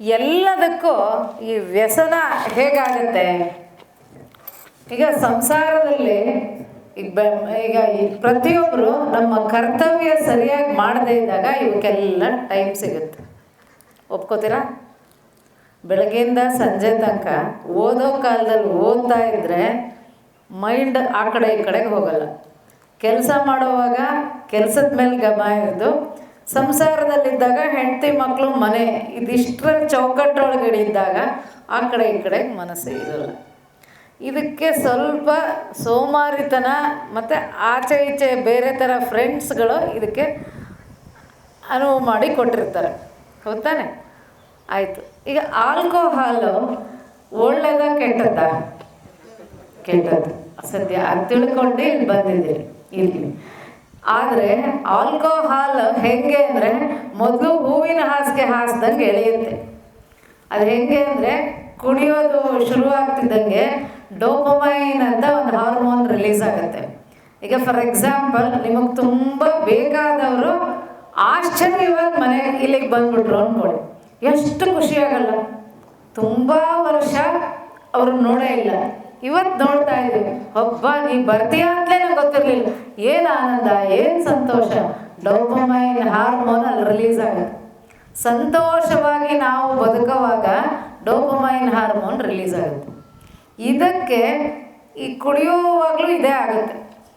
ಎಲ್ಲದಕ್ಕೂ ಈ ವ್ಯಸನ ಹೇಗಾಗುತ್ತೆ? ಈಗ ಸಂಸಾರದಲ್ಲಿ ಈಗ ಈಗ ಪ್ರತಿಯೊಬ್ಬರು ನಮ್ಮ ಕರ್ತವ್ಯ ಸರಿಯಾಗಿ ಮಾಡದೇ ಇದ್ದಾಗ ಇವಕ್ಕೆಲ್ಲ ಟೈಮ್ ಸಿಗುತ್ತೆ. ಒಪ್ಕೋತೀರಾ? ಬೆಳಗ್ಗೆಯಿಂದ ಸಂಜೆ ತನಕ ಓದೋ ಕಾಲದಲ್ಲಿ ಓದ್ತಾ ಇದ್ದರೆ ಮೈಂಡ್ ಆ ಕಡೆ ಈ ಕಡೆಗೆ ಹೋಗಲ್ಲ. ಕೆಲಸ ಮಾಡುವಾಗ ಕೆಲಸದ ಮೇಲೆ ಗಮನ ಇರೋದು ಸಂಸಾರದಲ್ಲಿದ್ದಾಗ ಹೆಂಡತಿ ಮಕ್ಕಳು ಮನೆ, ಇದಿಷ್ಟರ ಚೌಕಟ್ಟೊಳಗಡೆ ಇದ್ದಾಗ ಆ ಕಡೆ ಈ ಕಡೆ ಮನಸ್ಸು ಇರಲ್ಲ. ಇದಕ್ಕೆ ಸ್ವಲ್ಪ ಸೋಮಾರಿತನ ಮತ್ತು ಆಚೆ ಈಚೆ ಬೇರೆ ಥರ ಫ್ರೆಂಡ್ಸ್ಗಳು ಇದಕ್ಕೆ ಅನುವು ಮಾಡಿ ಕೊಟ್ಟಿರ್ತಾರೆ. ಹೋಗ್ತಾನೆ ಆಯಿತು. ಈಗ ಆಲ್ಕೋಹಾಲು ಒಳ್ಳೆಯದ ಕೆಟ್ಟದ ಕೆಟ್ಟದ್ದು. ಸದ್ಯ ಅದು ತಿಳ್ಕೊಂಡು ಇಲ್ಲಿ ಬಂದಿದ್ದೀರಿ. ಇಲ್ಲಿ. ಆದರೆ ಆಲ್ಕೋಹಾಲ್ ಹೆಂಗೆ ಅಂದರೆ ಮೊದಲು ಹೂವಿನ ಹಾಸಿಗೆ ಹಾಸ್ದಂಗೆ ಎಳೆಯುತ್ತೆ. ಅದು ಹೆಂಗೆ ಅಂದರೆ ಕುಡಿಯೋದು ಶುರುವಾಗ್ತಿದ್ದಂಗೆ ಡೋಪಮೈನ್ ಅಂತ ಒಂದು ಹಾರ್ಮೋನ್ ರಿಲೀಸ್ ಆಗುತ್ತೆ. ಈಗ ಫಾರ್ ಎಕ್ಸಾಂಪಲ್ ನಿಮಗೆ ತುಂಬ ಬೇಕಾದವರು ಆಶ್ಚರ್ಯವಾಗಿ ಮನೆ ಇಲ್ಲಿಗೆ ಬಂದ್ಬಿಟ್ರು ಅಂದ್ಕೊಳ್ಳಿ ಎಷ್ಟು ಖುಷಿ ಆಗಲ್ಲ. ತುಂಬ ವರ್ಷ ಅವ್ರನ್ನ ನೋಡೇ ಇಲ್ಲ. ಇವತ್ತು ನೋಡ್ತಾ ಇದ್ದೀವಿ ಒಬ್ಬ ನೀ ಬರ್ತೀಯ ಅಂತಲೇ ನಂಗೆ ಗೊತ್ತಿರಲಿಲ್ಲ. ಏನು ಆನಂದ, ಏನು ಸಂತೋಷ. ಡೋಪಮೈನ್ ಹಾರ್ಮೋನ್ ಅಲ್ಲಿ ರಿಲೀಸ್ ಆಗುತ್ತೆ. ಸಂತೋಷವಾಗಿ ನಾವು ಬದುಕುವಾಗ ಡೋಪಮೈನ್ ಹಾರ್ಮೋನ್ ರಿಲೀಸ್ ಆಗುತ್ತೆ. ಇದಕ್ಕೆ ಈ ಕುಡಿಯುವಾಗಲೂ ಇದೇ ಆಗುತ್ತೆ.